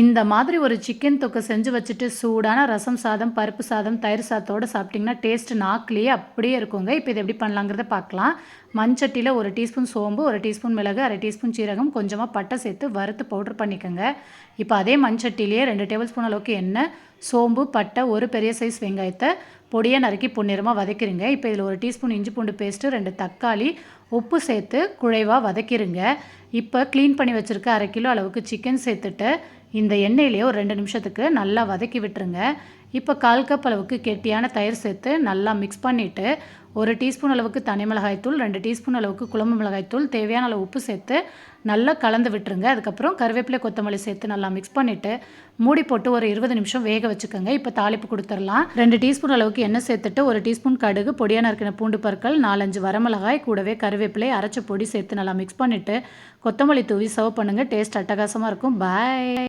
இந்த மாதிரி ஒரு சிக்கன் தொக்கை செஞ்சு வச்சுட்டு சூடான ரசம் சாதம் பருப்பு சாதம் தயிர் சாதத்தோடு சாப்பிட்டிங்கன்னா டேஸ்ட் நாக்குலேயே அப்படியே இருக்குங்க. இப்போ இது எப்படி பண்ணலாங்கிறத பார்க்கலாம். மண்சட்டியில் ஒரு டீஸ்பூன் சோம்பு ஒரு டீஸ்பூன் மிளகு அரை டீஸ்பூன் சீரகம் கொஞ்சமாக பட்டை சேர்த்து வறுத்து பவுட்ரு பண்ணிக்கோங்க. இப்போ அதே மண்சட்டிலேயே ரெண்டு டேபிள் ஸ்பூன் அளவுக்கு எண்ணெய் சோம்பு பட்டை ஒரு பெரிய சைஸ் வெங்காயத்தை பொடியை நறுக்கி பொன்னிறமாக வதக்கிடுங்க இப்போ இதில் ஒரு டீஸ்பூன் இஞ்சி பூண்டு பேஸ்ட்டு ரெண்டு தக்காளி உப்பு சேர்த்து குழைவாக வதக்கிடுங்க இப்போ க்ளீன் பண்ணி வச்சுருக்க அரை கிலோ அளவுக்கு சிக்கன் சேர்த்துட்டு இந்த எண்ணெயிலேயே ஒரு ரெண்டு நிமிஷத்துக்கு நல்லா வதக்கி விட்டுருங்க. இப்போ கால் கப் அளவுக்கு கெட்டியான தயிர் சேர்த்து நல்லா மிக்ஸ் பண்ணிவிட்டு ஒரு டீஸ்பூன் அளவுக்கு தனி மிளகாய்த்தூள் ரெண்டு டீஸ்பூன் அளவுக்கு குழம்பு மிளகாய்த்தூள் தேவையான அளவு உப்பு சேர்த்து நல்லா கலந்து விட்டுருங்க. அதுக்கப்புறம் கருவேப்பிலை கொத்தமல்லி சேர்த்து நல்லா மிக்ஸ் பண்ணிவிட்டு மூடி போட்டு ஒரு இருபது நிமிஷம் வேக வச்சுக்கோங்க. இப்போ தாளிப்பு கொடுத்துடலாம். ரெண்டு டீஸ்பூன் அளவுக்கு எண்ணெய் சேர்த்துட்டு ஒரு டீஸ்பூன் கடுகு பொடியான இருக்கிற பூண்டு பற்கள் நாலஞ்சு வரமிளகாய் கூடவே கருவேப்பிலை அரைச்ச பொடி சேர்த்து நல்லா மிக்ஸ் பண்ணிவிட்டு கொத்தமல்லி தூவி சர்வ் பண்ணுங்கள் டேஸ்ட் அட்டகாசமாக இருக்கும். பாய்